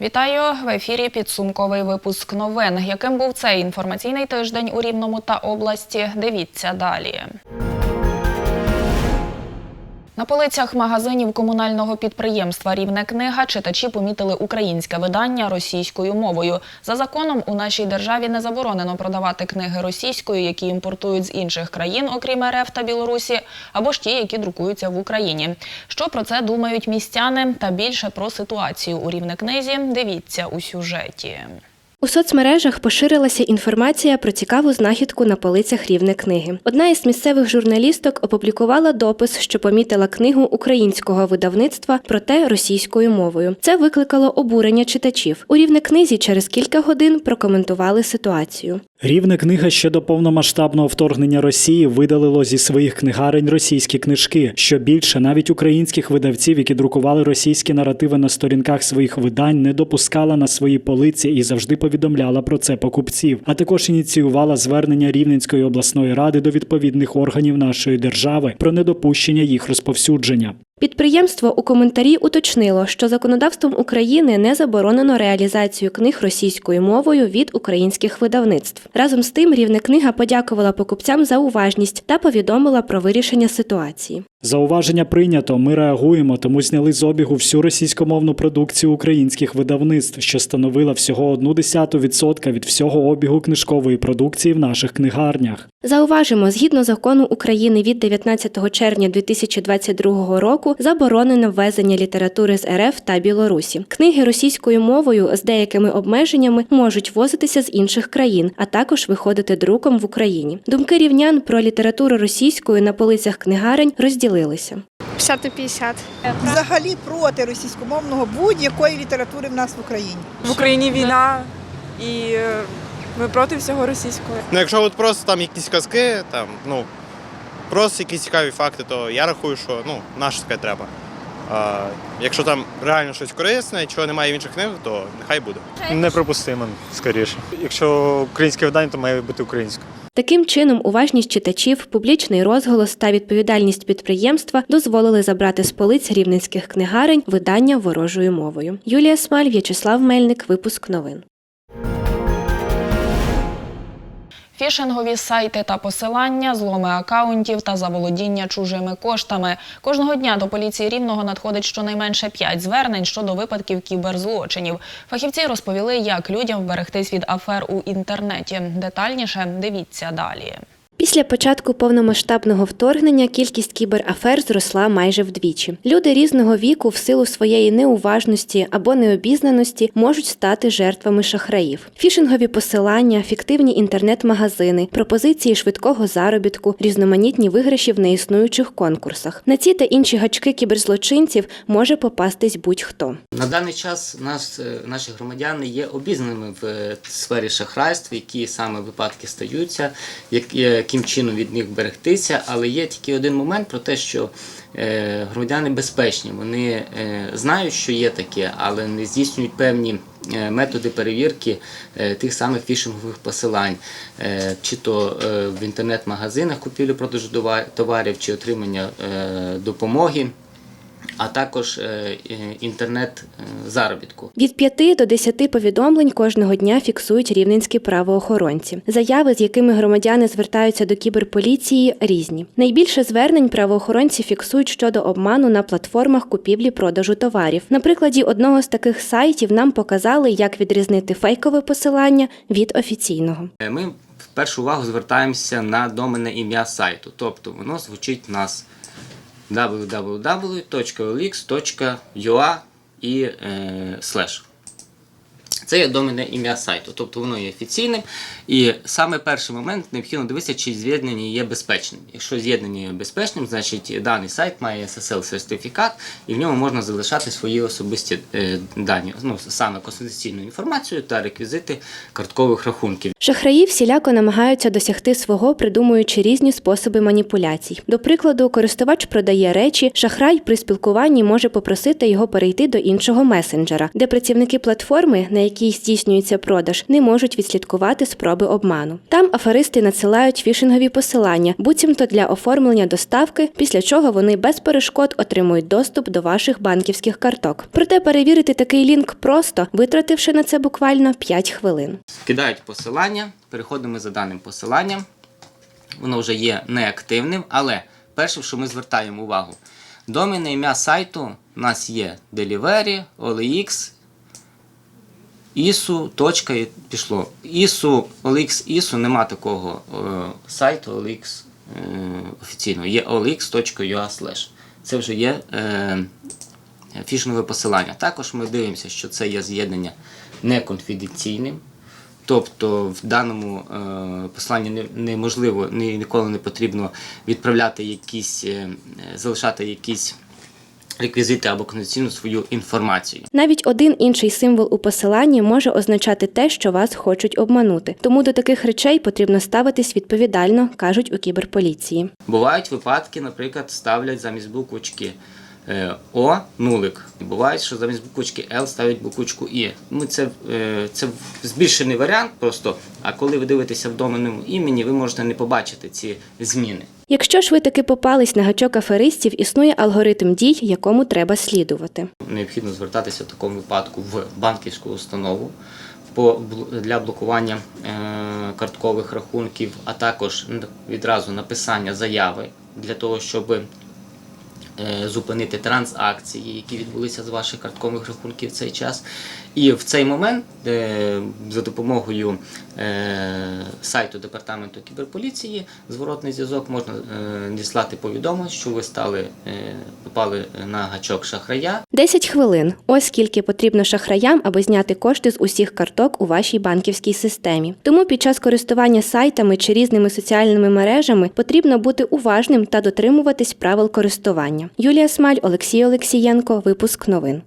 Вітаю в ефірі. Підсумковий випуск новин. Яким був цей інформаційний тиждень у Рівному та області? Дивіться далі. На полицях магазинів комунального підприємства Рівне книга читачі помітили українське видання російською мовою. За законом у нашій державі не заборонено продавати книги російською, які імпортують з інших країн, окрім РФ та Білорусі, або ж ті, які друкуються в Україні. Що про це думають містяни? Та більше про ситуацію у Рівне книзі дивіться у сюжеті. У соцмережах поширилася інформація про цікаву знахідку на полицях рівне книги. Одна із місцевих журналісток опублікувала допис, що помітила книгу українського видавництва, проте російською мовою. Це викликало обурення читачів. У рівне книзі через кілька годин прокоментували ситуацію. Рівне книга ще до повномасштабного вторгнення Росії видалило зі своїх книгарень російські книжки. Що більше, навіть українських видавців, які друкували російські наративи на сторінках своїх видань, не допускала на свої полиці і завжди повідомляла про це покупців. А також ініціювала звернення Рівненської обласної ради до відповідних органів нашої держави про недопущення їх розповсюдження. Підприємство у коментарі уточнило, що законодавством України не заборонено реалізацію книг російською мовою від українських видавництв. Разом з тим, рівне книга подякувала покупцям за уважність та повідомила про вирішення ситуації. Зауваження прийнято. Ми реагуємо, тому зняли з обігу всю російськомовну продукцію українських видавництв, що становила всього 0,1% від всього обігу книжкової продукції в наших книгарнях. Зауважимо, згідно закону України від 19 червня 2022 року заборонено ввезення літератури з РФ та Білорусі. Книги російською мовою з деякими обмеженнями можуть возитися з інших країн, а також виходити друком в Україні. Думки рівнян про літературу російською на полицях книгарень розділилися. 50 на 50. Взагалі проти російськомовного будь-якої літератури в нас в Україні. В Україні війна і е, ми проти всього російського. Ну, якщо от просто там якісь казки, там, ну, просто якісь цікаві факти, то я рахую, що ну, наше таке треба. А, якщо там реально щось корисне, чого немає в інших книг, то нехай буде. Неприпустимо, скоріше. Якщо українське видання, то має бути українське. Таким чином, уважність читачів, публічний розголос та відповідальність підприємства дозволили забрати з полиць рівненських книгарень видання ворожою мовою. Юлія Смаль, В'ячеслав Мельник, випуск новин. Фішингові сайти та посилання, зломи акаунтів та заволодіння чужими коштами. Кожного дня до поліції Рівного надходить щонайменше 5 звернень щодо випадків кіберзлочинів. Фахівці розповіли, як людям вберегтись від афер у інтернеті. Детальніше дивіться далі. Після початку повномасштабного вторгнення кількість кіберафер зросла майже вдвічі. Люди різного віку в силу своєї неуважності або необізнаності можуть стати жертвами шахраїв. Фішингові посилання, фіктивні інтернет-магазини, пропозиції швидкого заробітку, різноманітні виграші в неіснуючих конкурсах. На ці та інші гачки кіберзлочинців може попастись будь-хто. На даний час нас, е, наші громадяни є обізнаними в е, сфері шахрайств, які саме випадки стаються, як- яким чином від них берегтися. Але є тільки один момент про те, що е, громадяни безпечні. Вони е, знають, що є таке, але не здійснюють певні е, методи перевірки тих самих фішингових посилань, чи то в інтернет-магазинах купівлі-продажу товарів, чи отримання допомоги а також е, е, інтернет е, заробітку. Від 5 до 10 повідомлень кожного дня фіксують рівненські правоохоронці. Заяви, з якими громадяни звертаються до кіберполіції, різні. Найбільше звернень правоохоронці фіксують щодо обману на платформах купівлі-продажу товарів. На прикладі одного з таких сайтів нам показали, як відрізнити фейкове посилання від офіційного. Е, Ми в першу увагу звертаємося на доменне ім'я сайту, тобто воно звучить у нас www.olx.ua і е, слеш. Це є доменне ім'я сайту, тобто воно є офіційним. І саме перший момент необхідно дивитися, чи з'єднання є безпечним. Якщо з'єднання є безпечним, значить даний сайт має SSL-сертифікат, і в ньому можна залишати свої особисті е, дані, ну саме конфіденційну інформацію та реквізити карткових рахунків. Шахраї всіляко намагаються досягти свого, придумуючи різні способи маніпуляцій. До прикладу, користувач продає речі, шахрай при спілкуванні може попросити його перейти до іншого месенджера, де працівники платформи, на якій якій здійснюється продаж, не можуть відслідкувати спроби обману. Там аферисти надсилають фішингові посилання, буцімто для оформлення доставки, після чого вони без перешкод отримують доступ до ваших банківських карток. Проте перевірити такий лінк просто, витративши на це буквально 5 хвилин. Кидають посилання, переходимо за даним посиланням. Воно вже є неактивним, але перше, що ми звертаємо увагу, доменне ім'я сайту у нас є Delivery, OLX, ISU, точка і пішло. ISU, OLX, ISU нема такого е, сайту OLX е, офіційного. Є olx.ua. Це вже є е, фішингове посилання. Також ми дивимося, що це є з'єднання неконфіденційним. Тобто в даному е, посланні неможливо, ні, ніколи не потрібно відправляти якісь, е, залишати якісь реквізити або кондиційну свою інформацію. Навіть один інший символ у посиланні може означати те, що вас хочуть обманути. Тому до таких речей потрібно ставитись відповідально, кажуть у кіберполіції. Бувають випадки, наприклад, ставлять замість буквочки О нулик. Буває, що замість буквочки Л ставлять буквочку І. Ми це, е, це збільшений варіант просто, а коли ви дивитеся в доменному імені, ви можете не побачити ці зміни. Якщо ж ви таки попались на гачок аферистів, існує алгоритм дій, якому треба слідувати. Необхідно звертатися в такому випадку в банківську установу для блокування е, карткових рахунків, а також відразу написання заяви для того, щоб е, зупинити транзакції, які відбулися з ваших карткових рахунків в цей час. І в цей момент за допомогою е, сайту департаменту кіберполіції зворотний зв'язок можна е, діслати повідомлення, що ви стали е, попали на гачок шахрая. 10 хвилин. Ось скільки потрібно шахраям, аби зняти кошти з усіх карток у вашій банківській системі. Тому під час користування сайтами чи різними соціальними мережами потрібно бути уважним та дотримуватись правил користування. Юлія Смаль, Олексій Олексієнко. Випуск новин.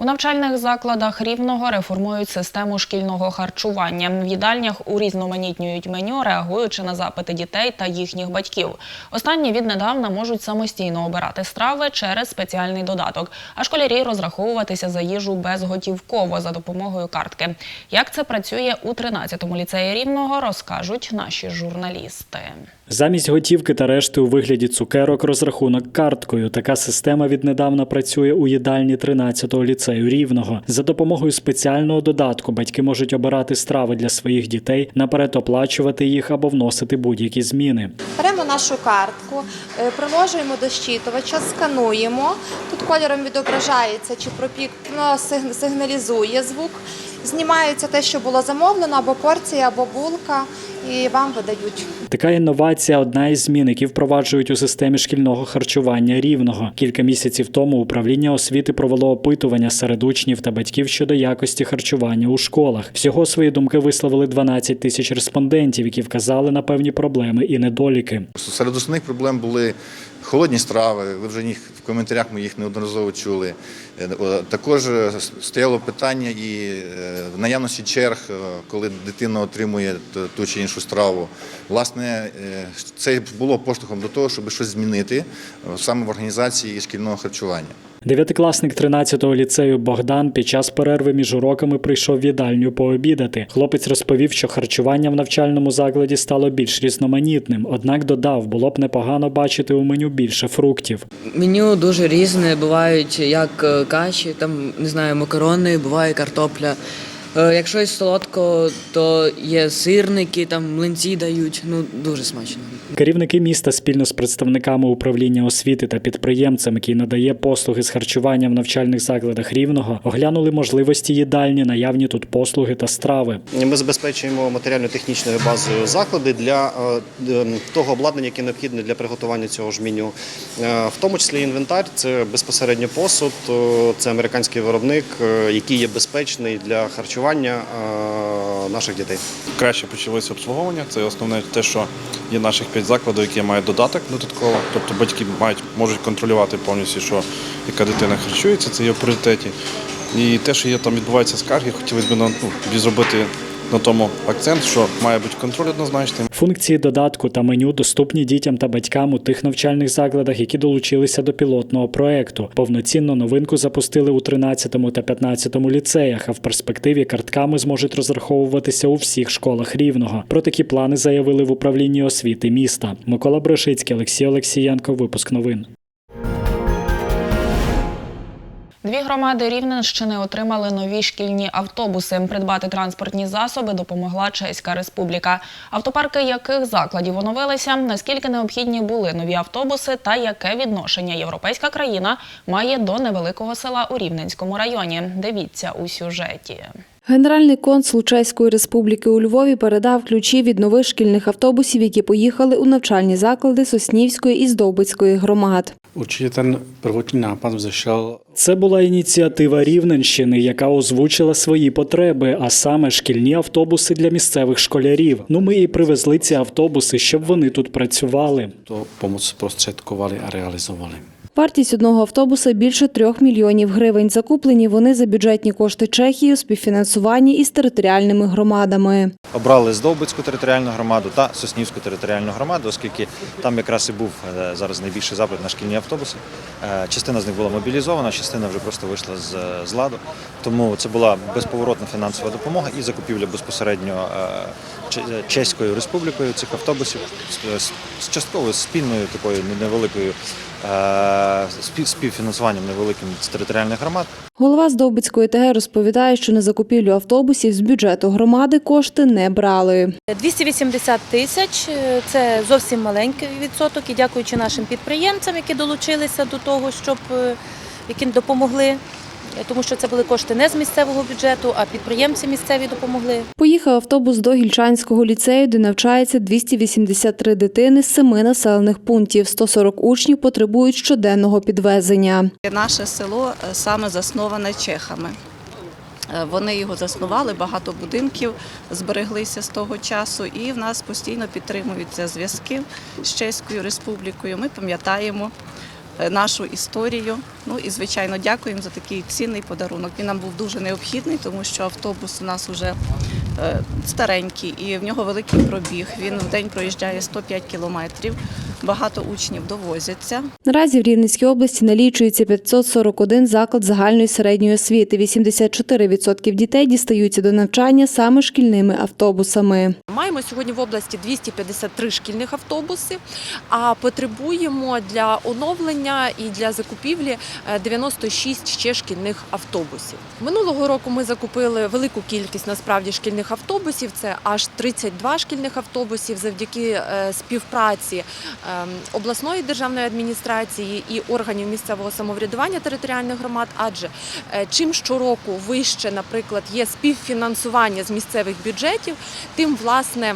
У навчальних закладах рівного реформують систему шкільного харчування. В їдальнях урізноманітнюють меню, реагуючи на запити дітей та їхніх батьків. Останні віднедавна можуть самостійно обирати страви через спеціальний додаток, а школярі розраховуватися за їжу безготівково за допомогою картки. Як це працює у 13-му ліцеї рівного, розкажуть наші журналісти. Замість готівки та решти у вигляді цукерок розрахунок карткою. Така система віднедавна працює у їдальні 13-го ліцею рівного. За допомогою спеціального додатку батьки можуть обирати страви для своїх дітей, наперед оплачувати їх або вносити будь-які зміни. Беремо нашу картку, е, приложуємо до щитувача, скануємо. Тут кольором відображається, чи пропік ну, сигналізує звук. Знімається те, що було замовлено, або порція, або булка, і вам видають. Така інновація одна із змін, які впроваджують у системі шкільного харчування рівного. Кілька місяців тому управління освіти провело опитування серед учнів та батьків щодо якості харчування у школах. Всього свої думки висловили 12 тисяч респондентів, які вказали на певні проблеми і недоліки. Серед основних проблем були холодні страви. Ви вже їх в коментарях ми їх неодноразово чули. Е, Також е, стояло питання і е, в наявності черг, коли дитина отримує ту чи іншу страву. Власне, це було поштовхом до того, щоб щось змінити саме в організації шкільного харчування. Дев'ятикласник 13-го ліцею Богдан під час перерви між уроками прийшов в їдальню пообідати. Хлопець розповів, що харчування в навчальному закладі стало більш різноманітним, однак додав, було б непогано бачити у меню більше фруктів. Меню дуже різне. Бувають як е, каші, там не знаю, макарони, буває картопля. Е, Якщо із солодкого, то є сирники, там млинці дають. Ну дуже смачно. Керівники міста спільно з представниками управління освіти та підприємцем, який надає послуги з харчування в навчальних закладах рівного, оглянули можливості їдальні, наявні тут послуги та страви. Ми забезпечуємо матеріально-технічною базою заклади для е, того обладнання, яке необхідне для приготування цього ж меню. Е, В тому числі інвентар, це безпосередньо посуд, це американський виробник, який є безпечний для харчування е, наших дітей. краще почалося обслуговування. Це основне те, що є наших п'ять закладів, які мають додаток додатково. Тобто батьки мають можуть контролювати повністю, що яка дитина харчується, це є в пріоритеті. І те, що є там відбуваються скарги, хотілося б ну, зробити на тому акцент, що має бути контроль однозначний. Функції додатку та меню доступні дітям та батькам у тих навчальних закладах, які долучилися до пілотного проекту. Повноцінно новинку запустили у 13 та 15 ліцеях, а в перспективі картками зможуть розраховуватися у всіх школах рівного. Про такі плани заявили в управлінні освіти міста. Микола Брешицький, Олексій Олексієнко. Випуск новин. Дві громади Рівненщини отримали нові шкільні автобуси. Придбати транспортні засоби допомогла Чеська Республіка. Автопарки яких закладів оновилися, наскільки необхідні були нові автобуси та яке відношення європейська країна має до невеликого села у Рівненському районі. Дивіться у сюжеті. Генеральний консул Чеської Республіки у Львові передав ключі від нових шкільних автобусів, які поїхали у навчальні заклади Соснівської і Здовбицької громад. Це була ініціатива Рівненщини, яка озвучила свої потреби, а саме шкільні автобуси для місцевих школярів. Ну ми і привезли ці автобуси, щоб вони тут працювали. to pomoc zprostředkovali a realizovali. Вартість одного автобуса більше трьох мільйонів гривень. Закуплені вони за бюджетні кошти Чехії у співфінансуванні із територіальними громадами. Обрали Здовбицьку територіальну громаду та Соснівську територіальну громаду, оскільки там якраз і був е, зараз найбільший запит на шкільні автобуси. Е, Частина з них була мобілізована, частина вже просто вийшла з, ладу. Тому це була безповоротна фінансова допомога і закупівля безпосередньо е, Чеською республікою цих автобусів частково спільною такою невеликою співфінансуванням невеликим з територіальних громад. Голова Здовбицької ТГ розповідає, що на закупівлю автобусів з бюджету громади кошти не брали. 280 тисяч е, це зовсім маленький відсоток. І дякуючи нашим підприємцям, які долучилися до того, щоб яким допомогли, е, тому що це були кошти не з місцевого бюджету, а підприємці місцеві допомогли. Поїхав автобус до Гільчанського ліцею, де навчається 283 дитини з семи населених пунктів. 140 учнів потребують щоденного підвезення. Наше село е, саме засноване чехами. Е, Вони його заснували, багато будинків збереглися з того часу, і в нас постійно підтримуються зв'язки з Чеською республікою. Ми пам'ятаємо нашу історію. Ну і звичайно дякуємо за такий цінний подарунок. Він нам був дуже необхідний, тому що автобус у нас вже е, старенький і в нього великий пробіг. Він в день проїжджає 105 кілометрів. Багато учнів довозяться. Наразі в Рівненській області налічується 541 заклад загальної середньої освіти. 84% дітей дістаються до навчання саме шкільними автобусами. Маємо сьогодні в області 253 шкільних автобуси, а потребуємо для оновлення і для закупівлі е, 96 ще шкільних автобусів. Минулого року ми закупили велику кількість насправді шкільних автобусів. Це аж 32 шкільних автобусів завдяки е, співпраці ем, обласної державної адміністрації і органів місцевого самоврядування територіальних громад. Адже е, чим щороку вище, наприклад, є співфінансування з місцевих бюджетів, тим власне.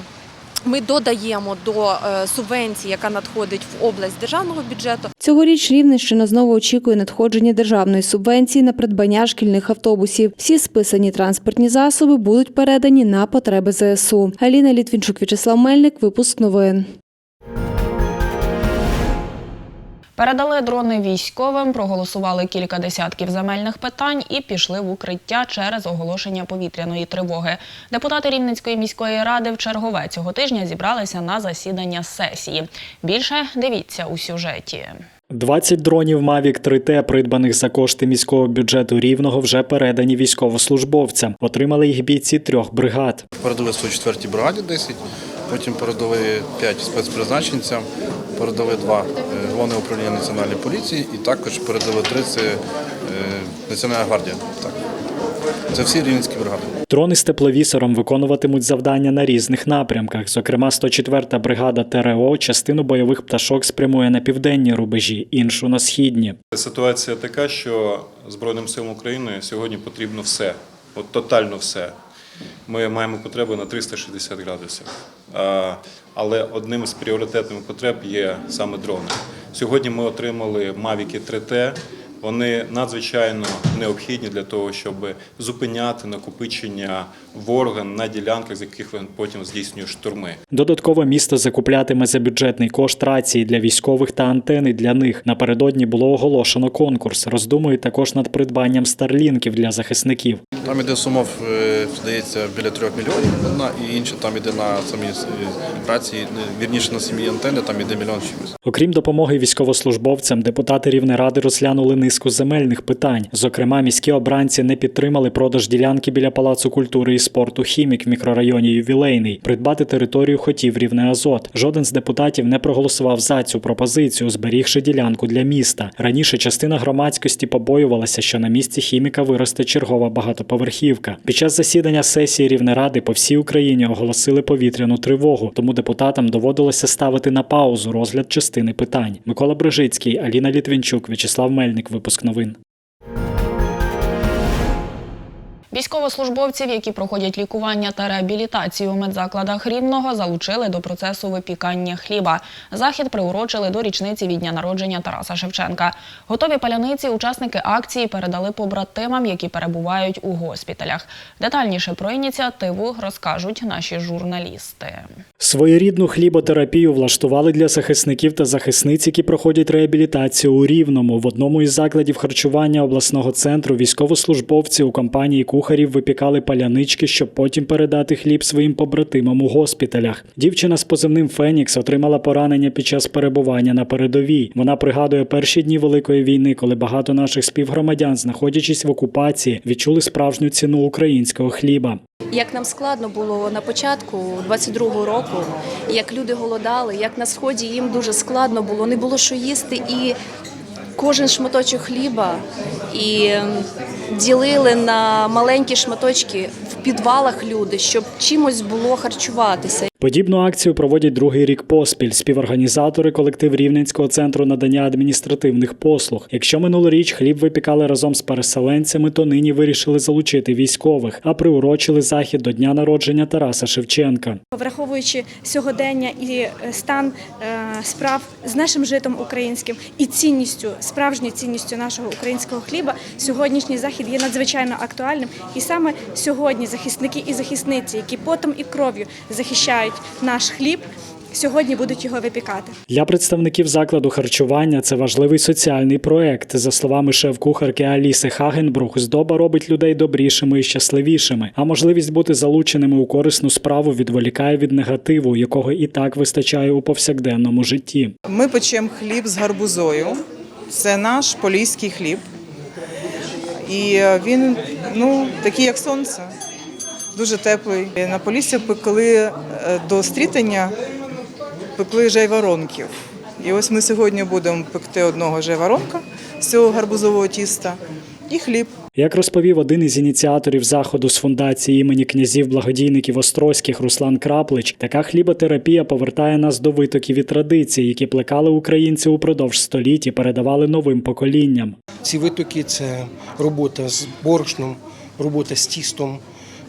Ми додаємо до е, субвенції, яка надходить в область державного бюджету. Цьогоріч Рівненщина знову очікує надходження державної субвенції на придбання шкільних автобусів. Всі списані транспортні засоби будуть передані на потреби ЗСУ. Аліна Літвінчук, В'ячеслав Мельник, випуск новин. Передали дрони військовим, проголосували кілька десятків земельних питань і пішли в укриття через оголошення повітряної тривоги. Депутати Рівненської міської ради в чергове цього тижня зібралися на засідання сесії. Більше дивіться у сюжеті. 20 дронів Mavic 3T, придбаних за кошти міського бюджету Рівного, вже передані військовослужбовцям. Отримали їх бійці трьох бригад. Передали 104-й бригаді 10, потім передали 5 спецпризначенцям, передали 2 е, головне управління національної поліції і також передали 30 е, Національна гвардія. Так. Це всі рівненські бригади. Дрони з тепловісором виконуватимуть завдання на різних напрямках. Зокрема, 104-та бригада ТРО частину бойових пташок спрямує на південні рубежі, іншу на східні. Ситуація така, що Збройним силам України сьогодні потрібно все, от тотально все. Ми маємо потребу на 360 градусів. Але одним з пріоритетних потреб є саме дрони. Сьогодні ми отримали Mavic 3T. Вони надзвичайно необхідні для того, щоб зупиняти накопичення ворога на ділянках, з яких він потім здійснює штурми. Додатково місто закуплятиме за бюджетний кошт рації для військових та антени для них. Напередодні було оголошено конкурс. Роздумують також над придбанням старлінків для захисників. Там іде сумов, е, здається, біля трьох мільйонів одна, і інша там іде на самі е, рації, е, вірніше на самі антени, там іде мільйон чимось. Окрім допомоги військовослужбовцям, депутати Рівнеради розглянули низку земельних питань. Зокрема, міські обранці не підтримали продаж ділянки біля Палацу культури і спорту Хімік в мікрорайоні Ювілейний. Придбати територію хотів Рівне Азот. Жоден з депутатів не проголосував за цю пропозицію, зберігши ділянку для міста. Раніше частина громадськості побоювалася, що на місці хіміка виросте чергова багатоповерхівка. Під час засідання сесії Рівнеради по всій Україні оголосили повітряну тривогу, тому депутатам доводилося ставити на паузу розгляд частини питань. Микола Брижицький, Аліна Літвінчук, В'ячеслав Мельник. Випуск новин. Військовослужбовців, які проходять лікування та реабілітацію у медзакладах Рівного, залучили до процесу випікання хліба. Захід приурочили до річниці від дня народження Тараса Шевченка. Готові паляниці учасники акції передали побратимам, які перебувають у госпіталях. Детальніше про ініціативу розкажуть наші журналісти. Своєрідну хліботерапію влаштували для захисників та захисниць, які проходять реабілітацію у Рівному. В одному із закладів харчування обласного центру військовослужбовці у компанії кухарів випікали палянички, щоб потім передати хліб своїм побратимам у госпіталях. Дівчина з позивним Фенікс отримала поранення під час перебування на передовій. Вона пригадує перші дні великої війни, коли багато наших співгромадян, знаходячись в окупації, відчули справжню ціну українського хліба. Як нам складно було на початку 22-го року, як люди голодали, як на сході їм дуже складно було, не було що їсти, і кожен шматочок хліба і ем, ділили на маленькі шматочки в підвалах люди, щоб чимось було харчуватися. Подібну акцію проводять другий рік поспіль. Співорганізатори колектив Рівненського центру надання адміністративних послуг. Якщо минулоріч хліб випікали разом з переселенцями, то нині вирішили залучити військових, а приурочили захід до дня народження Тараса Шевченка. Враховуючи сьогодення і е, стан е, справ з нашим житом українським і цінністю, справжньою цінністю нашого українського хліба, сьогоднішній захід є надзвичайно актуальним. І саме сьогодні захисники і захисниці, які потом і кров'ю захищають наш хліб, сьогодні будуть його випікати. Для представників закладу харчування це важливий соціальний проект. За словами шеф-кухарки Аліси Хагенбрух, здоба робить людей добрішими і щасливішими. А можливість бути залученими у корисну справу відволікає від негативу, якого і так вистачає у повсякденному житті. Ми печемо хліб з гарбузою. Це наш поліський хліб. І е, він ну, такий, як сонце, дуже теплий. На полісі пекли е, до стрітання пекли жайворонків. І ось ми сьогодні будемо пекти одного жайворонка з цього гарбузового тіста і хліб. Як розповів один із ініціаторів заходу з фундації імені князів благодійників Острозьких Руслан Краплич, така хліботерапія повертає нас до витоків і традицій, які плекали українці упродовж століть і передавали новим поколінням. Ці витоки це робота з борошном, робота з тістом,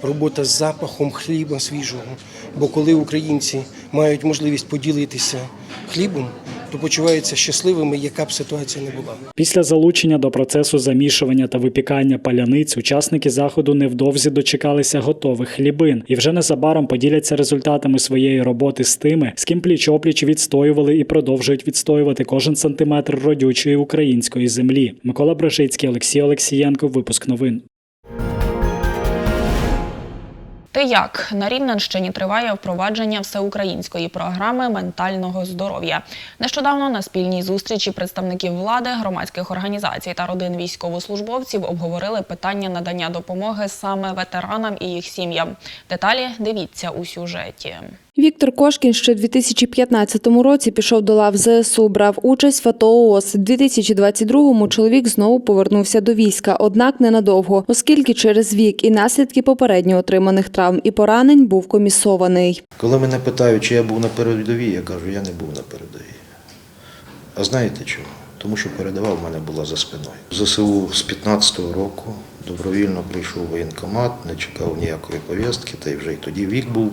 робота з запахом хліба свіжого. Бо коли українці мають можливість поділитися хлібом, то почуваються щасливими, яка б ситуація не була. Після залучення до процесу замішування та випікання паляниць учасники заходу невдовзі дочекалися готових хлібин і вже незабаром поділяться результатами своєї роботи з тими, з ким пліч-опліч відстоювали і продовжують відстоювати кожен сантиметр родючої української землі. Микола Брежицький, Олексій Олексієнко. Випуск новин. Як на Рівненщині триває впровадження всеукраїнської програми ментального здоров'я. Нещодавно на спільній зустрічі представників влади, громадських організацій та родин військовослужбовців обговорили питання надання допомоги саме ветеранам і їх сім'ям. Деталі дивіться у сюжеті. Віктор Кошкін ще в 2015 році пішов до лав ЗСУ, брав участь в АТО ООС. У 2022-му чоловік знову повернувся до війська, однак ненадовго, оскільки через вік і наслідки попередньо отриманих травм і поранень був комісований. Коли мене питають, чи я був на передовій, я кажу, я не був на передовій. А знаєте чому? Тому що передова в мене була за спиною. ЗСУ з 15-го року добровільно прийшов воєнкомат, не чекав ніякої повістки, та й вже й тоді вік був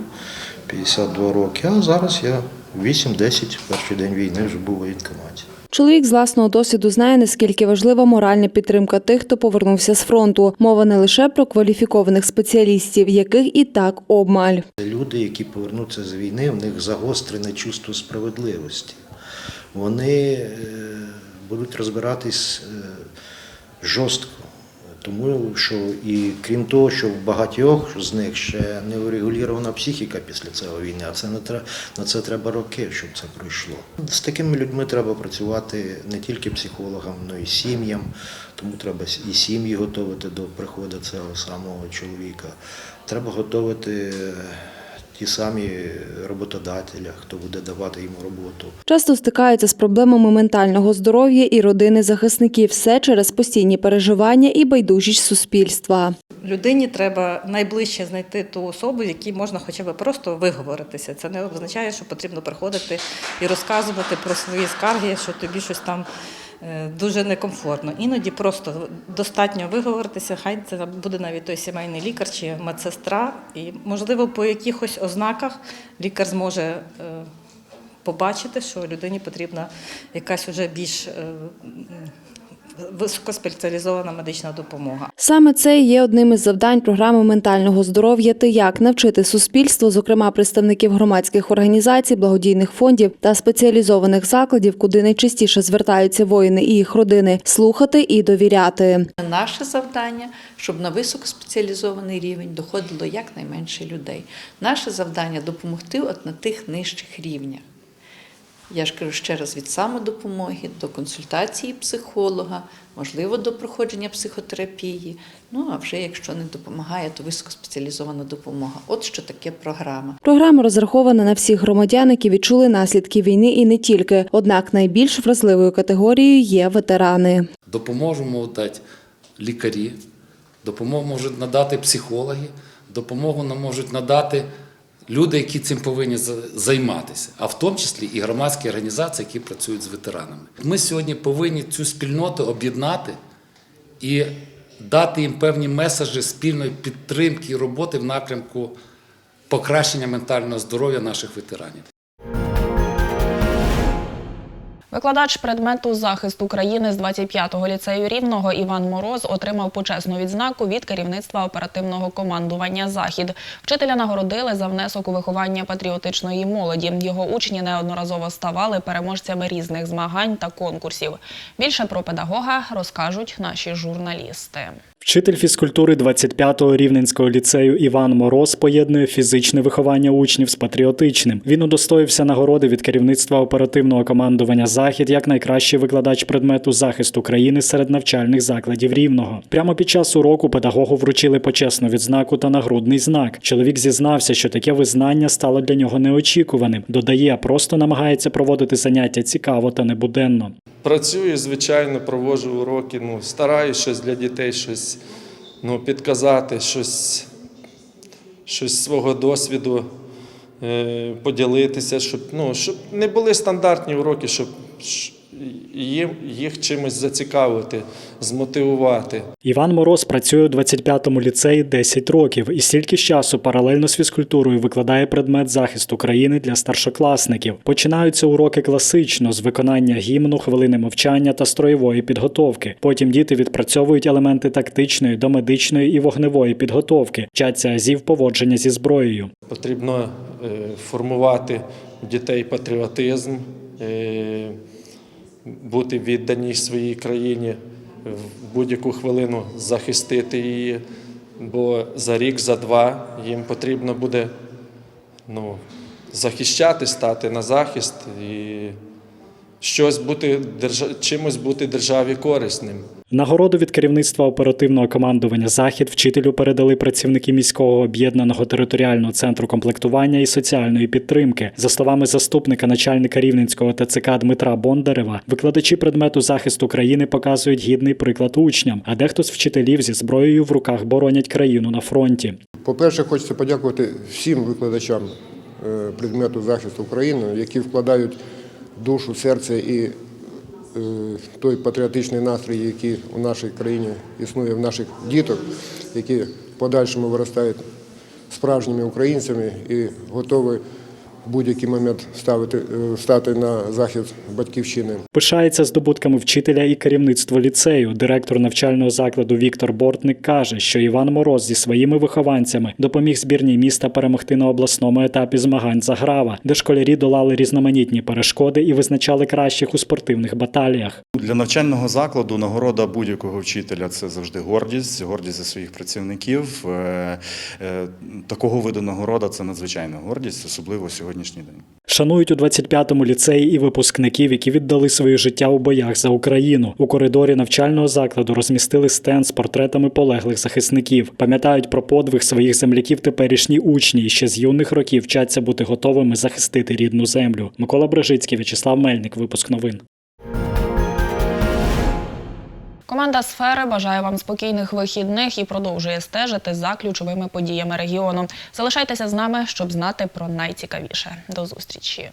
52 роки. А зараз я 8-10, перший день війни вже був у воєнкоматі. Чоловік з власного досвіду знає, наскільки важлива моральна підтримка тих, хто повернувся з фронту. Мова не лише про кваліфікованих спеціалістів, яких і так обмаль. Люди, які повернуться з війни, в них загострене чувство справедливості. Вони е, будуть розбиратись е, жорстко. Тому що і крім того, що в багатьох з них ще не урегулірована психіка після цього війни, а це не треба на це треба роки, щоб це пройшло. З такими людьми треба працювати не тільки психологам, але й сім'ям. Тому треба і сім'ї готувати до приходу цього самого чоловіка. Треба готувати ті самі роботодателя, хто буде давати йому роботу. Часто стикаються з проблемами ментального здоров'я і родини захисників, все через постійні переживання і байдужість суспільства. Людині треба найближче знайти ту особу, якій можна хоча б просто виговоритися. Це не означає, що потрібно приходити і розказувати про свої скарги, що тобі щось там дуже некомфортно. Іноді просто достатньо виговоритися, хай це буде навіть той сімейний лікар чи медсестра. І, можливо, по якихось ознаках лікар зможе е, побачити, що людині потрібна якась уже більш е, високоспеціалізована медична допомога. Саме це є одним із завдань програми ментального здоров'я «Ти як» навчити суспільство, зокрема представників громадських організацій, благодійних фондів та спеціалізованих закладів, куди найчастіше звертаються воїни і їх родини, слухати і довіряти. Наше завдання, щоб на високоспеціалізований рівень доходило якнайменше людей. Наше завдання допомогти от на тих нижчих рівнях. Я ж кажу ще раз від самодопомоги до консультації психолога, можливо, до проходження психотерапії. Ну а вже якщо не допомагає, то високоспеціалізована допомога. От що таке програма. Програма розрахована на всіх громадян, які відчули наслідки війни і не тільки. Однак найбільш вразливою категорією є ветерани. Допомогу можуть дати лікарі, допомогу можуть надати психологи, допомогу нам можуть надати люди, які цим повинні займатися, а в тому числі і громадські організації, які працюють з ветеранами. Ми сьогодні повинні цю спільноту об'єднати і дати їм певні меседжі спільної підтримки і роботи в напрямку покращення ментального здоров'я наших ветеранів. Викладач предмету захист України з 25-го ліцею Рівного Іван Мороз отримав почесну відзнаку від керівництва оперативного командування Захід. Вчителя нагородили за внесок у виховання патріотичної молоді. Його учні неодноразово ставали переможцями різних змагань та конкурсів. Більше про педагога розкажуть наші журналісти. Вчитель фізкультури 25-го рівненського ліцею Іван Мороз поєднує фізичне виховання учнів з патріотичним. Він удостоївся нагороди від керівництва оперативного командування Захід як найкращий викладач предмету захист України серед навчальних закладів рівного. Прямо під час уроку педагогу вручили почесну відзнаку та нагрудний знак. Чоловік зізнався, що таке визнання стало для нього неочікуваним. Додає, просто намагається проводити заняття цікаво та небуденно. Працюю, звичайно, проводжу уроки, ну, стараюсь щось для дітей, щось ну, підказати, щось, щось свого досвіду е, поділитися, щоб, ну, щоб не були стандартні уроки, щоб їх чимось зацікавити, змотивувати. Іван Мороз працює у 25-му ліцеї 10 років і стільки ж часу паралельно з фізкультурою викладає предмет захист України для старшокласників. Починаються уроки класично з виконання гімну, хвилини мовчання та строєвої підготовки. Потім діти відпрацьовують елементи тактичної, домедичної і вогневої підготовки, вчаться азів поводження зі зброєю. Потрібно е, формувати в дітей патріотизм, е, бути віддані своїй країні, в будь-яку хвилину захистити її, бо за рік, за два їм потрібно буде ну, захищати, стати на захист і щось бути чимось бути державі корисним. Нагороду від керівництва оперативного командування Захід вчителю передали працівники міського об'єднаного територіального центру комплектування і соціальної підтримки. За словами заступника начальника рівненського ТЦК Дмитра Бондарева, викладачі предмету захист України показують гідний приклад учням, а дехто з вчителів зі зброєю в руках боронять країну на фронті. По-перше, хочеться подякувати всім викладачам е, предмету захисту України, які вкладають душу, серце і е, той патріотичний настрій, який у нашій країні існує в наших діток, які в подальшому виростають справжніми українцями і готові в будь-який момент ставити, е, стати на захист батьківщини. Пишається здобутками вчителя і керівництво ліцею. Директор навчального закладу Віктор Бортник каже, що Іван Мороз зі своїми вихованцями допоміг збірній міста перемогти на обласному етапі змагань Заграва, де школярі долали різноманітні перешкоди і визначали кращих у спортивних баталіях. Для навчального закладу нагорода будь-якого вчителя це завжди гордість, гордість за своїх працівників. Е, е, Такого виду нагорода це надзвичайна гордість, особливо сьогоднішній день. Шанують у 25-му ліцеї і випускників, які віддали своє життя у боях за Україну. У коридорі навчального закладу розмістили стенд з портретами полеглих захисників. Пам'ятають про подвиг своїх земляків теперішні учні і ще з юних років вчаться бути готовими захистити рідну землю. Микола Брежицький, В'ячеслав Мельник. Випуск новин. Команда сфери бажає вам спокійних вихідних і продовжує стежити за ключовими подіями регіону. Залишайтеся з нами, щоб знати про найцікавіше. До зустрічі.